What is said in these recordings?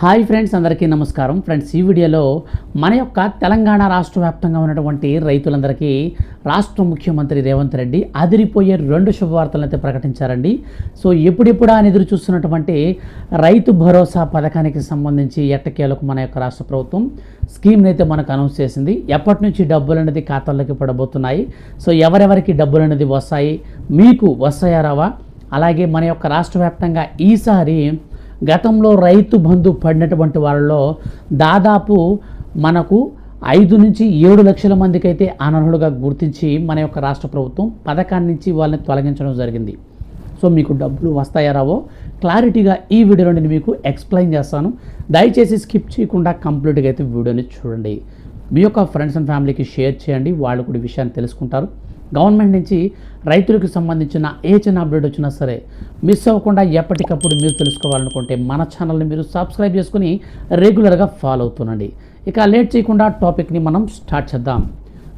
Hi friends అందరికీ నమస్కారం. Friends ఈ వీడియోలో మన యొక్క తెలంగాణ రాష్ట్ర వ్యాప్తంగా ఉన్నటువంటి రైతులందరికీ రాష్ట్ర ముఖ్యమంత్రి రేవంత్ రెడ్డి అదిరిపోయే రెండు శుభవార్తలను అయితే ప్రకటించారండి. సో ఎప్పుడెప్పుడు అని ఎదురు చూస్తున్నటువంటి రైతు భరోసా పథకానికి సంబంధించి ఎట్టకేలకు మన యొక్క రాష్ట్ర ప్రభుత్వం స్కీమ్ని అయితే మనకు అనౌన్స్ చేసింది. ఎప్పటి నుంచి డబ్బులు అనేది ఖాతాల్లోకి పడబోతున్నాయి? సో ఎవరెవరికి డబ్బులు అనేది వస్తాయి? మీకు వస్తాయా రావా? అలాగే మన యొక్క రాష్ట్ర వ్యాప్తంగా ఈసారి గతంలో రైతు బంధు పడినటువంటి వాళ్ళలో దాదాపు మనకు ఐదు నుంచి ఏడు లక్షల మందికి అయితే అనర్హులుగా గుర్తించి మన యొక్క రాష్ట్ర ప్రభుత్వం పథకాన్ని నుంచి వాళ్ళని తొలగించడం జరిగింది. సో మీకు డబ్బులు వస్తాయా రావో క్లారిటీగా ఈ వీడియోలో నేను మీకు ఎక్స్ప్లెయిన్ చేస్తాను. దయచేసి స్కిప్ చేయకుండా కంప్లీట్గా అయితే వీడియోని చూడండి. మీ యొక్క ఫ్రెండ్స్ అండ్ ఫ్యామిలీకి షేర్ చేయండి. వాళ్ళు కూడా విషయాన్ని తెలుసుకుంటారు. గవర్నమెంట్ నుంచి రైతులకు సంబంధించిన ఏ చిన్న అప్డేట్ వచ్చినా సరే మిస్ అవ్వకుండా ఎప్పటికప్పుడు మీరు తెలుసుకోవాలనుకుంటే మన ఛానల్ని మీరు సబ్స్క్రైబ్ చేసుకుని రెగ్యులర్గా ఫాలో అవుతుండండి. ఇక లేట్ చేయకుండా టాపిక్ని మనం స్టార్ట్ చేద్దాం.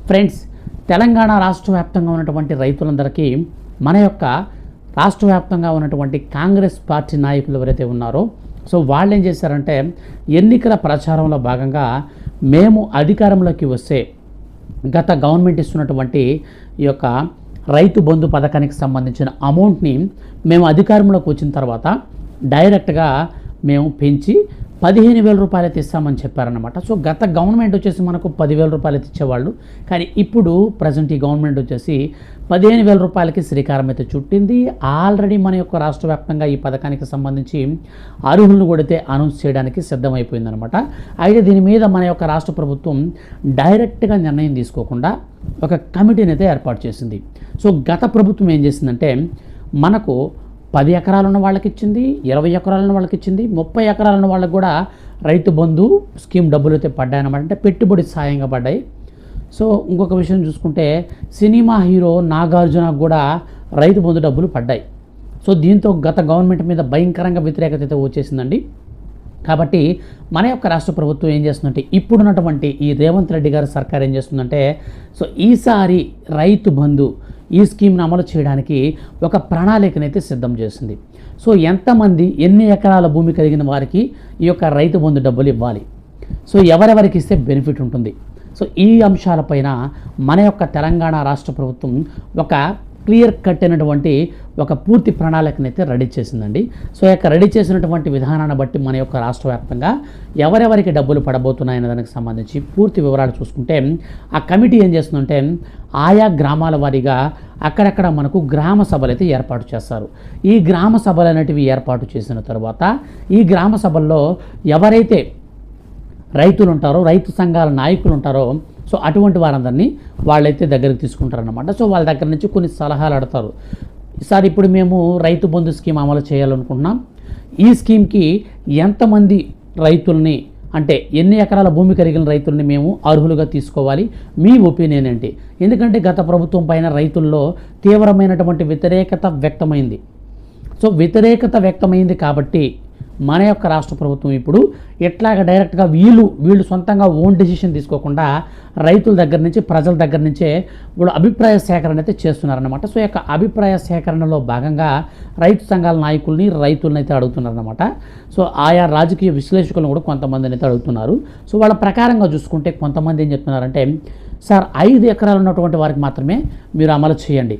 ఫ్రెండ్స్ తెలంగాణ రాష్ట్ర వ్యాప్తంగా ఉన్నటువంటి రైతులందరికీ మన యొక్క రాష్ట్ర వ్యాప్తంగా ఉన్నటువంటి కాంగ్రెస్ పార్టీ నాయకులు ఎవరైతే ఉన్నారో సో వాళ్ళు ఏం చేశారంటే ఎన్నికల ప్రచారంలో భాగంగా మేము అధికారంలోకి వస్తే గత గవర్నమెంట్ ఇస్తున్నటువంటి ఈ యొక్క రైతు బంధు పథకానికి సంబంధించిన అమౌంట్ని మేము అధికారంలోకి వచ్చిన తర్వాత డైరెక్ట్గా మేము పెంచి పదిహేను వేల రూపాయలు అయితే ఇస్తామని చెప్పారనమాట సో గత గవర్నమెంట్ వచ్చేసి మనకు పదివేల రూపాయలు ఇచ్చేవాళ్ళు కానీ ఇప్పుడు ప్రజెంట్ ఈ గవర్నమెంట్ వచ్చేసి పదిహేను వేల రూపాయలకి శ్రీకారం అయితే చుట్టింది. ఆల్రెడీ మన యొక్క రాష్ట్ర వ్యాప్తంగా ఈ పథకానికి సంబంధించి అర్హులను కొడితే అనౌన్స్ చేయడానికి సిద్ధమైపోయిందనమాట అయితే దీని మీద మన యొక్క రాష్ట్ర ప్రభుత్వం డైరెక్ట్గా నిర్ణయం తీసుకోకుండా ఒక కమిటీని అయితే ఏర్పాటు చేసింది. సో గత ప్రభుత్వం ఏం చేసిందంటే మనకు పది ఎకరాలున్న వాళ్ళకి ఇచ్చింది ఇరవై ఎకరాలున్న వాళ్ళకి ఇచ్చింది ముప్పై ఎకరాలున్న వాళ్ళకి కూడా రైతు బంధు స్కీమ్ డబ్బులు అయితే పడ్డాయన్నమాట. అంటే పెట్టుబడి సాయంగా పడ్డాయి. సో ఇంకొక విషయం చూసుకుంటే సినిమా హీరో నాగార్జునకు కూడా రైతు బంధు డబ్బులు పడ్డాయి. సో దీంతో గత గవర్నమెంట్ మీద భయంకరంగా వ్యతిరేకత అయితే వచ్చేసిందండి. కాబట్టి మన యొక్క రాష్ట్ర ప్రభుత్వం ఏం చేస్తుందంటే ఇప్పుడున్నటువంటి ఈ రేవంత్ రెడ్డి గారి సర్కార్ ఏం చేస్తుందంటే సో ఈసారి రైతు బంధు ఈ స్కీమ్ను అమలు చేయడానికి ఒక ప్రణాళికనైతే సిద్ధం చేసింది. సో ఎంతమంది ఎన్ని ఎకరాల భూమి కలిగిన వారికి ఈ యొక్క రైతు బంధు డబ్బులు ఇవ్వాలి? సో ఎవరెవరికి ఇస్తే బెనిఫిట్ ఉంటుంది? సో ఈ అంశాలపైన మన యొక్క తెలంగాణ రాష్ట్ర ప్రభుత్వం ఒక క్లియర్ కట్ అయినటువంటి ఒక పూర్తి ప్రణాళికనైతే రెడీ చేసిందండి. సో యొక్క రెడీ చేసినటువంటి విధానాన్ని బట్టి మన యొక్క రాష్ట్ర వ్యాప్తంగా ఎవరెవరికి డబ్బులు పడబోతున్నాయనే దానికి సంబంధించి పూర్తి వివరాలు చూసుకుంటే ఆ కమిటీ ఏం చేస్తుందంటే ఆయా గ్రామాల వారీగా అక్కడక్కడ మనకు గ్రామ సభలు అయితే ఏర్పాటు చేస్తారు. ఈ గ్రామ సభలు అనేటివి ఏర్పాటు చేసిన తర్వాత ఈ గ్రామ సభల్లో ఎవరైతే రైతులు ఉంటారో రైతు సంఘాల నాయకులు ఉంటారో సో అటువంటి వారందరినీ వాళ్ళైతే దగ్గరికి తీసుకుంటారనమాట సో వాళ్ళ దగ్గర నుంచి కొన్ని సలహాలు అడతారు సార్ ఇప్పుడు మేము రైతు బంధు స్కీమ్ అమలు చేయాలనుకుంటున్నాం. ఈ స్కీమ్కి ఎంతమంది రైతుల్ని అంటే ఎన్ని ఎకరాల భూమి కలిగిన రైతుల్ని మేము అర్హులుగా తీసుకోవాలి? మీ ఒపీనియన్ ఏంటి? ఎందుకంటే గత ప్రభుత్వం పైన రైతుల్లో తీవ్రమైనటువంటి వ్యతిరేకత వ్యక్తమైంది. సో వ్యతిరేకత వ్యక్తమైంది కాబట్టి మన యొక్క రాష్ట్ర ప్రభుత్వం ఇప్పుడు ఎట్లాగ డైరెక్ట్గా వీళ్ళు వీళ్ళు సొంతంగా ఓన్ డెసిషన్ తీసుకోకుండా రైతుల దగ్గర నుంచి ప్రజల దగ్గర నుంచే వీళ్ళు అభిప్రాయ సేకరణ అయితే చేస్తున్నారన్నమాట. సో యొక్క అభిప్రాయ సేకరణలో భాగంగా రైతు సంఘాల నాయకుల్ని రైతులను అయితే అడుగుతున్నారన్నమాట. సో ఆయా రాజకీయ విశ్లేషకులను కూడా కొంతమందిని అయితే అడుగుతున్నారు. సో వాళ్ళ ప్రకారంగా చూసుకుంటే కొంతమంది ఏం చెప్తున్నారంటే సార్ ఐదు ఎకరాలు ఉన్నటువంటి వారికి మాత్రమే మీరు అమలు చేయండి.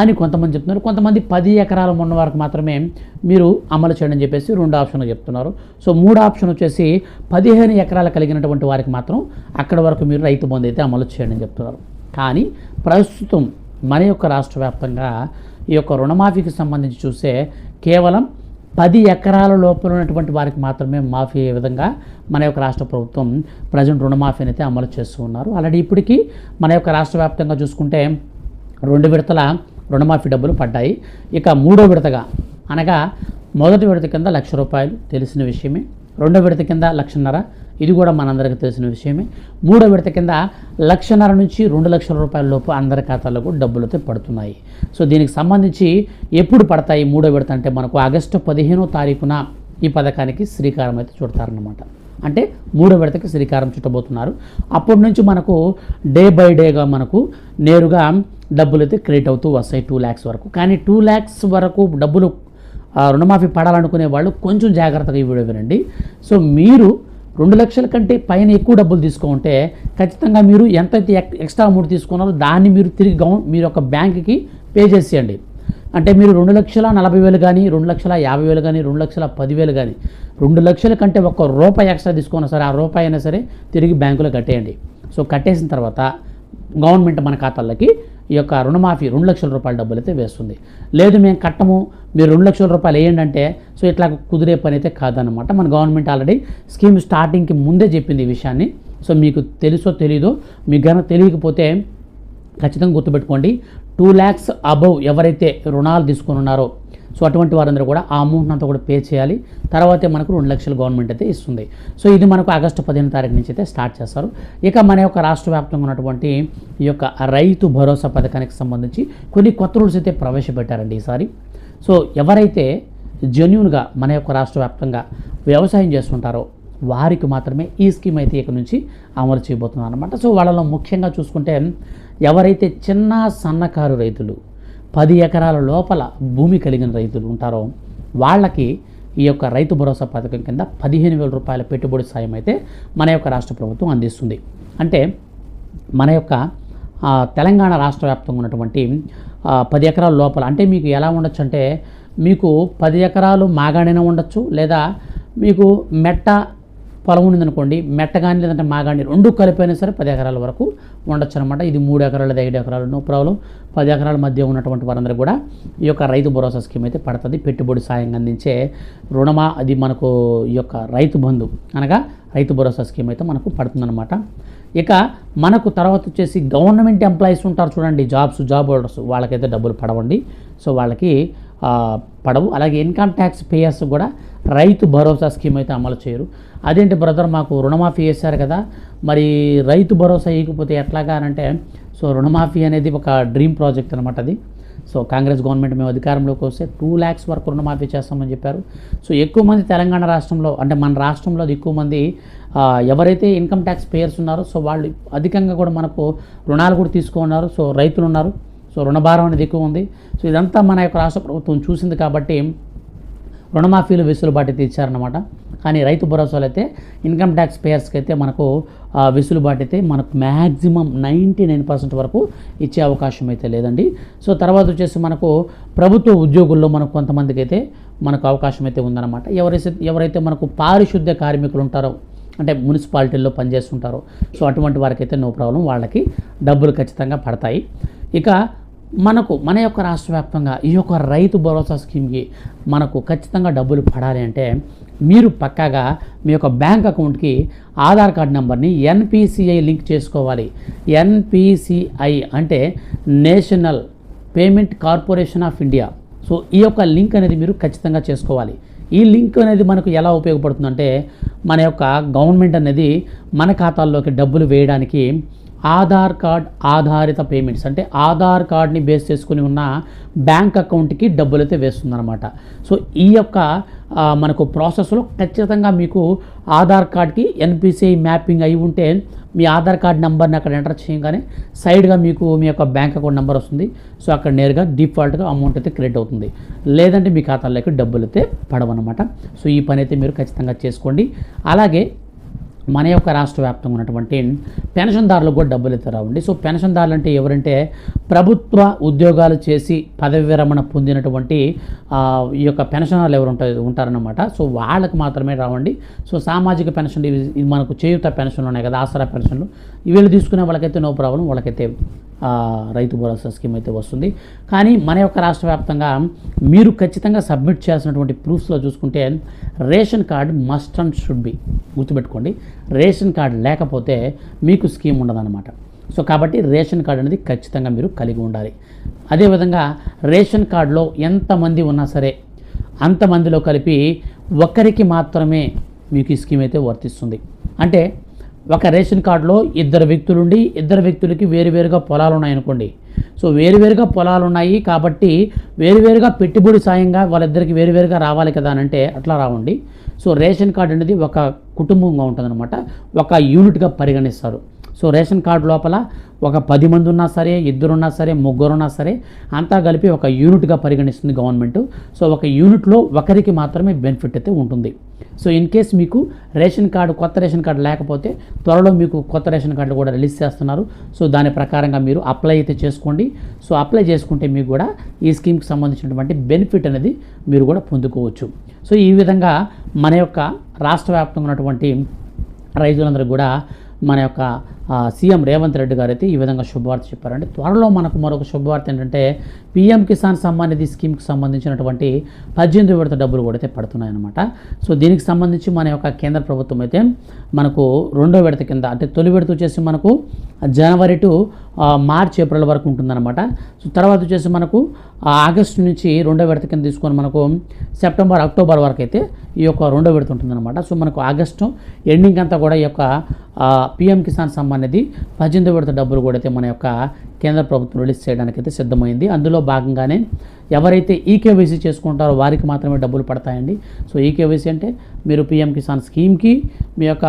అని కొంతమంది చెప్తున్నారు. కొంతమంది పది ఎకరాలు ఉన్న వారికి మాత్రమే మీరు అమలు చేయండి అని చెప్పేసి రెండు ఆప్షన్లు చెప్తున్నారు. సో మూడు ఆప్షన్ వచ్చేసి పదిహేను ఎకరాలు కలిగినటువంటి వారికి మాత్రం అక్కడ వరకు మీరు రైతు బంధు అయితే అమలు చేయండి అని చెప్తున్నారు. కానీ ప్రస్తుతం మన యొక్క రాష్ట్ర వ్యాప్తంగా ఈ యొక్క రుణమాఫీకి సంబంధించి చూస్తే కేవలం పది ఎకరాల లోపల ఉన్నటువంటి వారికి మాత్రమే మాఫీ అయ్యే విధంగా మన యొక్క రాష్ట్ర ప్రభుత్వం ప్రజెంట్ రుణమాఫీని అయితే అమలు చేస్తూ ఉన్నారు. ఆల్రెడీ ఇప్పటికీ మన యొక్క రాష్ట్ర వ్యాప్తంగా చూసుకుంటే రెండు విడతల రుణమాఫీ డబ్బులు పడ్డాయి. ఇక మూడో విడతగా అనగా మొదటి విడత కింద లక్ష రూపాయలు తెలిసిన విషయమే. రెండో విడత కింద లక్షన్నర ఇది కూడా మనందరికీ తెలిసిన విషయమే. మూడో విడత కింద లక్షన్నర నుంచి రెండు లక్షల రూపాయల లోపు అందరి ఖాతాలకు డబ్బులతో పడుతున్నాయి. సో దీనికి సంబంధించి ఎప్పుడు పడతాయి మూడో విడత అంటే మనకు ఆగస్టు పదిహేనో తారీఖున ఈ పథకానికి శ్రీకారం అయితే చుడతారన్నమాట. అంటే మూడో విడతకి శ్రీకారం చుట్టబోతున్నారు. అప్పటి నుంచి మనకు డే బై డేగా మనకు నేరుగా డబ్బులు అయితే క్రెడిట్ అవుతూ వస్తాయి టూ ల్యాక్స్ వరకు. కానీ టూ ల్యాక్స్ వరకు డబ్బులు రుణమాఫీ పడాలనుకునే వాళ్ళు కొంచెం జాగ్రత్తగా ఈ వీడియో వినండి. సో మీరు రెండు లక్షల కంటే పైన ఎక్కువ డబ్బులు తీసుకుంటే ఖచ్చితంగా మీరు ఎంతైతే ఎక్- ఎక్స్ట్రా అమౌంట్ తీసుకున్నారో దాన్ని మీరు తిరిగి గౌ మీరు ఒక బ్యాంక్కి పే చేసేయండి. అంటే మీరు రెండు లక్షల నలభై వేలు కానీ రెండు లక్షల యాభై వేలు కానీ రెండు లక్షల పదివేలు కానీ రెండు లక్షల కంటే ఒక్క రూపాయి ఎక్స్ట్రా తీసుకున్నా సరే ఆ రూపాయి అయినా సరే తిరిగి బ్యాంకులో కట్టేయండి. సో కట్టేసిన తర్వాత గవర్నమెంట్ మన ఖాతాలకి ఈ యొక్క రుణమాఫీ రెండు లక్షల రూపాయల డబ్బులు అయితే వేస్తుంది. లేదు మేము కట్టము మీరు రెండు లక్షల రూపాయలు వేయండి అంటే సో ఇట్లా కుదిరే పని అయితే కాదనమాట మన గవర్నమెంట్ ఆల్రెడీ స్కీమ్ స్టార్టింగ్కి ముందే చెప్పింది ఈ విషయాన్ని. సో మీకు తెలుసో తెలీదో మీకు కనుక తెలియకపోతే ఖచ్చితంగా గుర్తుపెట్టుకోండి. టూ ల్యాక్స్ అబవ్ ఎవరైతే రుణాలు తీసుకుని ఉన్నారో సో అటువంటి వారందరూ కూడా ఆ అమౌంట్ అంతా కూడా పే చేయాలి. తర్వాతే మనకు రెండు లక్షలు గవర్నమెంట్ అయితే ఇస్తుంది. సో ఇది మనకు ఆగస్టు పదిహేను తారీఖు నుంచి అయితే స్టార్ట్ చేస్తారు. ఇక మన యొక్క రాష్ట్ర వ్యాప్తంగా ఉన్నటువంటి ఈ యొక్క రైతు భరోసా పథకానికి సంబంధించి కొన్ని కొత్త రూల్స్ అయితే ప్రవేశపెట్టారండి ఈసారి. సో ఎవరైతే జెన్యున్గా మన యొక్క రాష్ట్ర వ్యాప్తంగా వ్యవసాయం చేస్తుంటారో వారికి మాత్రమే ఈ స్కీమ్ అయితే ఇక నుంచి అమలు చేయబోతున్నారు అనమాట సో వాళ్ళలో ముఖ్యంగా చూసుకుంటే ఎవరైతే చిన్న సన్నకారు రైతులు పది ఎకరాల లోపల భూమి కలిగిన రైతులు ఉంటారో వాళ్ళకి ఈ యొక్క రైతు భరోసా పథకం కింద పదిహేను వేల రూపాయల పెట్టుబడి సాయం అయితే మన యొక్క రాష్ట్ర ప్రభుత్వం అందిస్తుంది. అంటే మన యొక్క తెలంగాణ రాష్ట్ర వ్యాప్తంగా ఉన్నటువంటి పది ఎకరాల లోపల అంటే మీకు ఎలా ఉండొచ్చు అంటే మీకు పది ఎకరాలు మాగాడైనా ఉండొచ్చు లేదా మీకు మెట్ట పొలం ఉండిందనుకోండి మెట్ట కానీ లేదంటే మాగాని రెండు కలిపైనా సరే పది ఎకరాల వరకు ఉండొచ్చు అనమాట ఇది మూడు ఎకరాలు లేదా ఐదు ఎకరాలు నో ప్రాబ్లం. పది ఎకరాల మధ్య ఉన్నటువంటి వారందరూ కూడా ఈ యొక్క రైతు భరోసా స్కీమ్ అయితే పడుతుంది. పెట్టుబడి సాయం అందించే రుణమా అది మనకు ఈ యొక్క రైతు బంధు అనగా రైతు భరోసా స్కీమ్ అయితే మనకు పడుతుందన్నమాట. ఇక మనకు తర్వాత వచ్చేసి గవర్నమెంట్ ఎంప్లాయీస్ ఉంటారు చూడండి జాబ్స్ జాబ్ హోల్డర్స్. వాళ్ళకైతే డబ్బులు పడవండి. సో వాళ్ళకి పడవు. అలాగే ఇన్కమ్ ట్యాక్స్ పేయర్స్ కూడా రైతు భరోసా స్కీమ్ అయితే అమలు చేయరు. అదేంటి బ్రదర్ మాకు రుణమాఫీ చేశారు కదా మరి రైతు భరోసా ఇవ్వకపోతే ఎట్లాగా అంటే సో రుణమాఫీ అనేది ఒక డ్రీమ్ ప్రాజెక్ట్ అనమాట అది. సో కాంగ్రెస్ గవర్నమెంట్ మేము అధికారంలోకి వస్తే టూ ల్యాక్స్ వరకు రుణమాఫీ చేస్తామని చెప్పారు. సో ఎక్కువ మంది తెలంగాణ రాష్ట్రంలో అంటే మన రాష్ట్రంలో అది ఎక్కువ మంది ఎవరైతే ఇన్కమ్ ట్యాక్స్ పేయర్స్ ఉన్నారో సో వాళ్ళు అధికంగా కూడా మనకు రుణాలు కూడా తీసుకున్నారు. సో రైతులు ఉన్నారు. సో రుణభారం అనేది ఎక్కువ ఉంది. సో ఇదంతా మన యొక్క రాష్ట్ర ప్రభుత్వం చూసింది కాబట్టి రుణమాఫీలు వెసులుబాటు అయితే ఇచ్చారనమాట కానీ రైతు భరోసాలు అయితే ఇన్కమ్ ట్యాక్స్ పేయర్స్కి అయితే మనకు వెసులుబాటు అయితే మనకు మ్యాక్సిమం నైంటీ నైన్ పర్సెంట్ వరకు ఇచ్చే అవకాశం అయితే లేదండి. సో తర్వాత వచ్చేసి మనకు ప్రభుత్వ ఉద్యోగుల్లో మనకు కొంతమందికి అయితే మనకు అవకాశం అయితే ఉందన్నమాట. ఎవరైతే ఎవరైతే మనకు పారిశుద్ధ్య కార్మికులు ఉంటారో అంటే మున్సిపాలిటీల్లో పనిచేస్తుంటారో సో అటువంటి వారికి అయితే నో ప్రాబ్లం వాళ్ళకి డబ్బులు ఖచ్చితంగా పడతాయి. ఇక మనకు మన యొక్క రాష్ట్ర వ్యాప్తంగా ఈ యొక్క రైతు భరోసా స్కీమ్కి మనకు ఖచ్చితంగా డబ్బులు పడాలి అంటే మీరు పక్కాగా మీ యొక్క బ్యాంక్ అకౌంట్కి ఆధార్ కార్డ్ నెంబర్ని ఎన్పిసిఐ లింక్ చేసుకోవాలి. ఎన్పిసిఐ అంటే national payment corporation of India. So ఈ యొక్క లింక్ అనేది మీరు ఖచ్చితంగా చేసుకోవాలి. ఈ లింక్ అనేది మనకు ఎలా ఉపయోగపడుతుందంటే మన యొక్క గవర్నమెంట్ అనేది మన ఖాతాల్లోకి డబ్బులు వేయడానికి ఆధార్ కార్డ్ ఆధారిత పేమెంట్స్. అంటే ఆధార్ కార్డ్ని బేస్ చేసుకుని ఉన్న బ్యాంక్ అకౌంట్కి డబ్బులు అయితే వేస్తుందన్నమాట. సో ఈ యొక్క మనకు ప్రాసెస్లో ఖచ్చితంగా మీకు ఆధార్ కార్డ్కి ఎన్పిసిఐ మ్యాపింగ్ అయి ఉంటే మీ ఆధార్ కార్డ్ నెంబర్ని అక్కడ ఎంటర్ చేయగానే సైడ్గా మీకు మీ యొక్క బ్యాంక్ అకౌంట్ నెంబర్ వస్తుంది. సో అక్కడ నేరుగా డిఫాల్ట్గా అమౌంట్ అయితే క్రెడిట్ అవుతుంది. లేదంటే మీ ఖాతాలోకి డబ్బులు అయితే పడవన్నమాట. సో ఈ పని అయితే మీరు ఖచ్చితంగా చేసుకోండి. అలాగే మన యొక్క రాష్ట్ర వ్యాప్తంగా ఉన్నటువంటి పెన్షన్దారులకు కూడా డబ్బులు అయితే రావండి. సో పెన్షన్దారులు అంటే ఎవరంటే ప్రభుత్వ ఉద్యోగాలు చేసి పదవి విరమణ పొందినటువంటి ఈ యొక్క పెన్షనర్లు ఎవరు ఉంటారు ఉంటారన్నమాట. సో వాళ్ళకి మాత్రమే రావండి. సో సామాజిక పెన్షన్ ఇవి మనకు చేయుత పెన్షన్లు ఉన్నాయి కదా ఆసరా పెన్షన్లు. వీళ్ళు తీసుకునే వాళ్ళకైతే నో ప్రాబ్లం వాళ్ళకైతే రైతు భరోసా స్కీమ్ అయితే వస్తుంది. కానీ మన యొక్క రాష్ట్ర వ్యాప్తంగా మీరు ఖచ్చితంగా సబ్మిట్ చేయాల్సినటువంటి ప్రూఫ్స్లో చూసుకుంటే ration card must and should be గుర్తుపెట్టుకోండి. రేషన్ కార్డ్ లేకపోతే మీకు స్కీమ్ ఉండదన్నమాట. సో కాబట్టి రేషన్ కార్డు అనేది ఖచ్చితంగా మీరు కలిగి ఉండాలి. అదేవిధంగా రేషన్ కార్డులో ఎంతమంది ఉన్నా సరే అంతమందిలో కలిపి ఒకరికి మాత్రమే మీకు ఈ స్కీమ్ అయితే వర్తిస్తుంది. అంటే ఒక రేషన్ కార్డులో ఇద్దరు వ్యక్తులుండి ఇద్దరు వ్యక్తులకి వేరువేరుగా పొలాలు ఉన్నాయనుకోండి సో వేరువేరుగా పొలాలు ఉన్నాయి కాబట్టి వేరువేరుగా పెట్టుబడి సాయంగా వాళ్ళిద్దరికి వేరువేరుగా రావాలి కదా అని అంటే అట్లా రావండి. సో రేషన్ కార్డు అనేది ఒక కుటుంబంగా ఉంటుందన్నమాట. ఒక యూనిట్గా పరిగణిస్తారు. సో రేషన్ కార్డు లోపల ఒక పది మంది ఉన్నా సరే ఇద్దరున్నా సరే ముగ్గురున్నా సరే అంతా కలిపి ఒక యూనిట్గా పరిగణిస్తుంది గవర్నమెంట్. సో ఒక యూనిట్లో ఒకరికి మాత్రమే బెనిఫిట్ అయితే ఉంటుంది. సో ఇన్ కేస్ మీకు రేషన్ కార్డు కొత్త రేషన్ కార్డు లేకపోతే త్వరలో మీకు కొత్త రేషన్ కార్డు కూడా రిలీజ్ చేస్తున్నారు. సో దాని ప్రకారంగా మీరు అప్లై అయితే చేసుకోండి. సో అప్లై చేసుకుంటే మీకు కూడా ఈ స్కీమ్కి సంబంధించినటువంటి బెనిఫిట్ అనేది మీరు కూడా పొందుకోవచ్చు. సో ఈ విధంగా మన యొక్క రాష్ట్ర వ్యాప్తంగా ఉన్నటువంటి రైతులందరూ కూడా మన యొక్క సీఎం రేవంత్ రెడ్డి గారు అయితే ఈ విధంగా శుభవార్త చెప్పారండి. త్వరలో మనకు మరొక శుభవార్త ఏంటంటే పీఎం కిసాన్ సమ్మాన్ నిధి స్కీమ్కి సంబంధించినటువంటి పద్దెనిమిది విడత డబ్బులు కూడా అయితే పడుతున్నాయన్నమాట. సో దీనికి సంబంధించి మన యొక్క కేంద్ర ప్రభుత్వం అయితే మనకు రెండో విడత కింద అంటే తొలి విడత వచ్చేసి మనకు జనవరి టు మార్చ్ ఏప్రిల్ వరకు ఉంటుందన్నమాట. సో తర్వాత వచ్చేసి మనకు ఆగస్టు నుంచి రెండో విడత కింద తీసుకొని మనకు సెప్టెంబర్ అక్టోబర్ వరకు అయితే ఈ యొక్క రెండో విడత ఉంటుందన్నమాట. సో మనకు ఆగస్టు ఎండింగ్ అంతా కూడా ఈ యొక్క పిఎం కిసాన్ సమ్మాన్ అనేది పద్దెనిమిది విడత డబ్బులు కూడా అయితే మన యొక్క కేంద్ర ప్రభుత్వం రిలీజ్ చేయడానికి అయితే సిద్ధమైంది. అందులో భాగంగానే ఎవరైతే ఈకేవైసీ చేసుకుంటారో వారికి మాత్రమే డబ్బులు పడతాయండి. సో ఈకేవైసీ అంటే మీరు పిఎం కిసాన్ స్కీమ్కి మీ యొక్క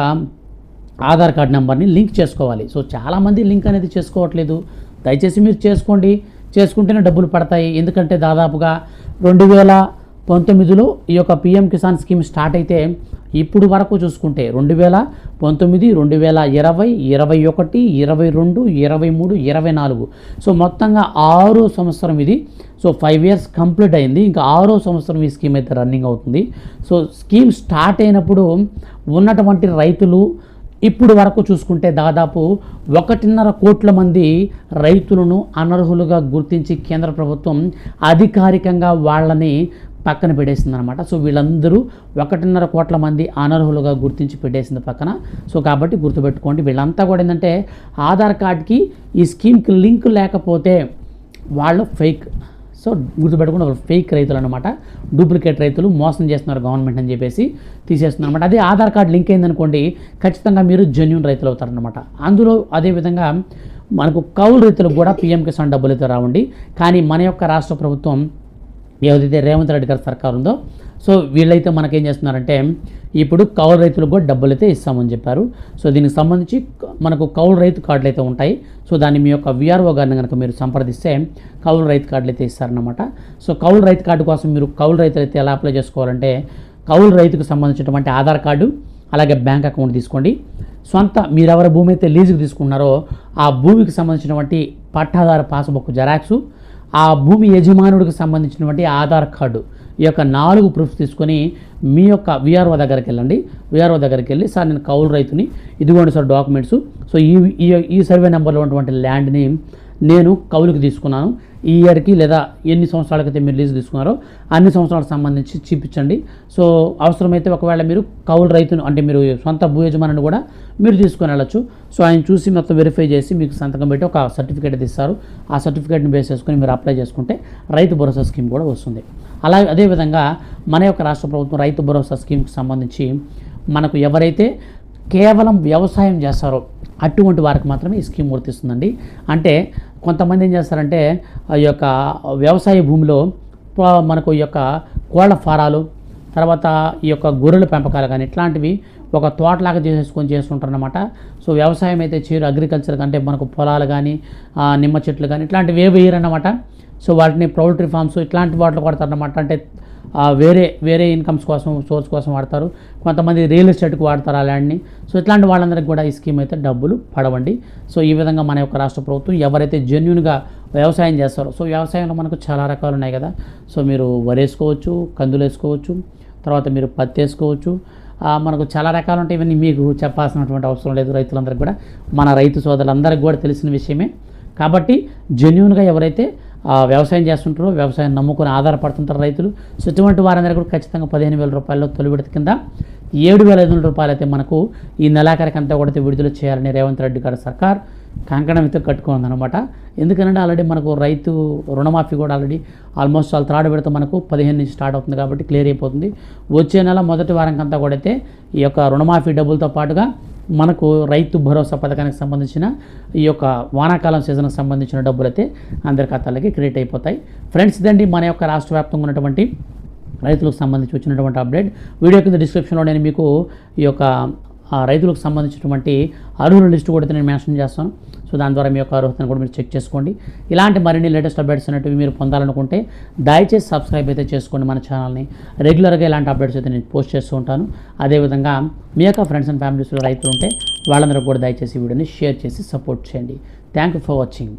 ఆధార్ కార్డ్ నెంబర్ని లింక్ చేసుకోవాలి. సో చాలామంది లింక్ అనేది చేసుకోవట్లేదు. దయచేసి మీరు చేసుకోండి. చేసుకుంటేనే డబ్బులు పడతాయి. ఎందుకంటే దాదాపుగా రెండు వేల పంతొమ్మిదిలో ఈ యొక్క పిఎం కిసాన్ స్కీమ్ స్టార్ట్ అయితే ఇప్పుడు వరకు చూసుకుంటే రెండు వేల పంతొమ్మిది రెండు వేల ఇరవై ఇరవై ఒకటి ఇరవై రెండు ఇరవై మూడు ఇరవై నాలుగు. సో మొత్తంగా ఆరో సంవత్సరం ఇది. సో ఫైవ్ ఇయర్స్ కంప్లీట్ అయింది. ఇంకా ఆరో సంవత్సరం ఈ స్కీమ్ అయితే రన్నింగ్ అవుతుంది. సో స్కీమ్ స్టార్ట్ అయినప్పుడు ఉన్నటువంటి రైతులు ఇప్పుడు వరకు చూసుకుంటే దాదాపు ఒకటిన్నర కోట్ల మంది రైతులను అనర్హులుగా గుర్తించి కేంద్ర ప్రభుత్వం అధికారికంగా వాళ్ళని పక్కన పెట్టేసింది అనమాట సో వీళ్ళందరూ ఒకటిన్నర కోట్ల మంది అనర్హులుగా గుర్తించి పెట్టేసింది పక్కన. సో కాబట్టి గుర్తుపెట్టుకోండి వీళ్ళంతా కూడా ఏంటంటే ఆధార్ కార్డ్కి ఈ స్కీమ్కి లింక్ లేకపోతే వాళ్ళు ఫేక్. సో గుర్తుపెట్టుకుని వాళ్ళు ఫేక్ రైతులు అనమాట డూప్లికేట్ రైతులు మోసం చేస్తున్నారు గవర్నమెంట్ అని చెప్పేసి తీసేస్తున్నారు అనమాట అదే ఆధార్ కార్డు లింక్ అయిందనుకోండి ఖచ్చితంగా మీరు జెన్యున్ రైతులు అవుతారనమాట. అందులో అదేవిధంగా మనకు కౌలు రైతులకు కూడా పీఎం కిసాన్ డబ్బులు అయితే రావండి. కానీ మన యొక్క రాష్ట్ర ప్రభుత్వం ఏదైతే రేవంత్ రెడ్డి గారి సర్కారు ఉందో సో వీళ్ళైతే మనకేం చేస్తున్నారంటే ఇప్పుడు కౌలు రైతులకు కూడా డబ్బులు అయితే ఇస్తామని చెప్పారు. సో దీనికి సంబంధించి మనకు కౌలు రైతు కార్డులు అయితే ఉంటాయి. సో దాన్ని మీ యొక్క విఆర్ఓ గారిని కనుక మీరు సంప్రదిస్తే కౌలు రైతు కార్డులు అయితే ఇస్తారనమాట సో కౌలు రైతు కార్డు కోసం మీరు కౌలు రైతులు అయితే ఎలా అప్లై చేసుకోవాలంటే కౌలు రైతుకు సంబంధించినటువంటి ఆధార్ కార్డు అలాగే బ్యాంక్ అకౌంట్ తీసుకోండి. సొంత మీరెవరి భూమి అయితే లీజుకు తీసుకున్నారో ఆ భూమికి సంబంధించినటువంటి పట్టాదార పాస్బుక్ జెరాక్సు ఆ భూమి యజమానుడికి సంబంధించినటువంటి ఆధార్ కార్డు ఈ యొక్క నాలుగు ప్రూఫ్స్ తీసుకొని మీ యొక్క విఆర్ఓ దగ్గరికి వెళ్ళండి. విఆర్ఓ దగ్గరికి వెళ్ళి సార్ నేను కౌలు రైతుని. ఇదిగోండి సార్ డాక్యుమెంట్స్. సో ఈ ఈ ఈ సర్వే నెంబర్లో ఉన్నటువంటి ల్యాండ్ని నేను కౌలుకి తీసుకున్నాను. ఈ ఇయర్కి లేదా ఎన్ని సంవత్సరాలకైతే మీరు లీజు తీసుకున్నారో అన్ని సంవత్సరాలకు సంబంధించి చూపించండి. సో అవసరమైతే ఒకవేళ మీరు కౌలు రైతును అంటే మీరు సొంత భూ యజమానిని కూడా మీరు తీసుకొని వెళ్ళచ్చు. సో ఆయన చూసి మొత్తం వెరిఫై చేసి మీకు సంతకం పెట్టి ఒక సర్టిఫికేట్ ఇస్తారు. ఆ సర్టిఫికేట్ని బేస్ చేసుకుని మీరు అప్లై చేసుకుంటే రైతు భరోసా స్కీమ్ కూడా వస్తుంది. అలాగే అదేవిధంగా మన యొక్క రాష్ట్ర ప్రభుత్వం రైతు భరోసా స్కీమ్కి సంబంధించి మనకు ఎవరైతే కేవలం వ్యవసాయం చేస్తారో. అటువంటి వారికి మాత్రమే ఈ స్కీమ్ వర్తిస్తుందండి. అంటే కొంతమంది ఏం చేస్తారంటే ఆ యొక్క వ్యవసాయ భూమిలో మనకు ఈ యొక్క కోళ్ళ ఫారాలు తర్వాత ఈ యొక్క గొర్రెల పెంపకాలు కానీ ఇట్లాంటివి ఒక తోటలాగా చేసేసుకొని చేస్తుంటారనమాట సో వ్యవసాయం అయితే చేయరు. అగ్రికల్చర్ అంటే మనకు పొలాలు కానీ నిమ్మ చెట్లు కానీ ఇట్లాంటివి ఏ వేయరన్నమాట. సో వాటిని పౌల్ట్రీ ఫార్మ్స్ ఇట్లాంటి వాటిలో కొడతారనమాట అంటే వేరే వేరే ఇన్కమ్స్ కోసం సోర్స్ కోసం వాడతారు. కొంతమంది రియల్ ఎస్టేట్కి వాడతారు ఆ ల్యాండ్ని సో ఇట్లాంటి వాళ్ళందరికీ కూడా ఈ స్కీమ్ అయితే డబ్బులు పడవండి. సో ఈ విధంగా మన యొక్క రాష్ట్ర ప్రభుత్వం ఎవరైతే జెన్యున్గా వ్యవసాయం చేస్తారో సో వ్యవసాయంలో మనకు చాలా రకాలు ఉన్నాయి కదా. సో మీరు వరేసుకోవచ్చు కందులు వేసుకోవచ్చు తర్వాత మీరు పత్తి వేసుకోవచ్చు మనకు చాలా రకాలు ఉంటాయి. ఇవన్నీ మీకు చెప్పాల్సినటువంటి అవసరం లేదు రైతులందరికీ కూడా. మన రైతు సోదరులందరికీ కూడా తెలిసిన విషయమే. కాబట్టి జెన్యున్గా ఎవరైతే వ్యవసాయం చేస్తుంటారు వ్యవసాయం నమ్ముకొని ఆధారపడుతుంటారు రైతులు. సో ఇటువంటి వారందరూ కూడా ఖచ్చితంగా పదిహేను వేల రూపాయల్లో తొలి విడత కింద ఏడు వేల ఐదు వందల రూపాయలు అయితే మనకు ఈ నెలాఖరికంతా కూడా విడుదల చేయాలని రేవంత్ రెడ్డి గారి సర్కార్ కంకణం అయితే కట్టుకుందనమాట ఎందుకంటే ఆల్రెడీ మనకు రైతు రుణమాఫీ కూడా ఆల్రెడీ ఆల్మోస్ట్ ఆల్ త్రాడు పెడితే మనకు పదిహేను నుంచి స్టార్ట్ అవుతుంది కాబట్టి క్లియర్ అయిపోతుంది. వచ్చే నెల మొదటి వారంకంతా కూడా అయితే ఈ యొక్క రుణమాఫీ డబ్బులతో పాటుగా మనకు రైతు భరోసా పథకానికి సంబంధించిన ఈ యొక్క వానాకాలం సీజన్కి సంబంధించిన డబ్బులు అయితే అందరి ఖాతాలకి క్రియేట్ అయిపోతాయి. ఫ్రెండ్స్ ఇదండి మన యొక్క రాష్ట్ర వ్యాప్తంగా ఉన్నటువంటి రైతులకు సంబంధించి వచ్చినటువంటి అప్డేట్ వీడియో కింద డిస్క్రిప్షన్లో నేను మీకు ఈ యొక్క రైతులకు సంబంధించినటువంటి అర్హుల లిస్టు కూడా నేను మెన్షన్ చేస్తాను. సో దాని ద్వారా మీ యొక్క అర్హతను కూడా మీరు చెక్ చేసుకోండి. ఇలాంటి మరిన్ని లేటెస్ట్ అప్డేట్స్ అనేటివి మీరు పొందాలనుకుంటే దయచేసి సబ్స్క్రైబ్ అయితే చేసుకోండి మన ఛానల్ని. రెగ్యులర్గా ఇలాంటి అప్డేట్స్ అయితే నేను పోస్ట్ చేస్తూ ఉంటాను. అదేవిధంగా మీ యొక్క ఫ్రెండ్స్ అండ్ ఫ్యామిలీస్లో రైతులు ఉంటే వాళ్ళందరూ కూడా దయచేసి వీడియోని షేర్ చేసి సపోర్ట్ చేయండి. Thank you for watching.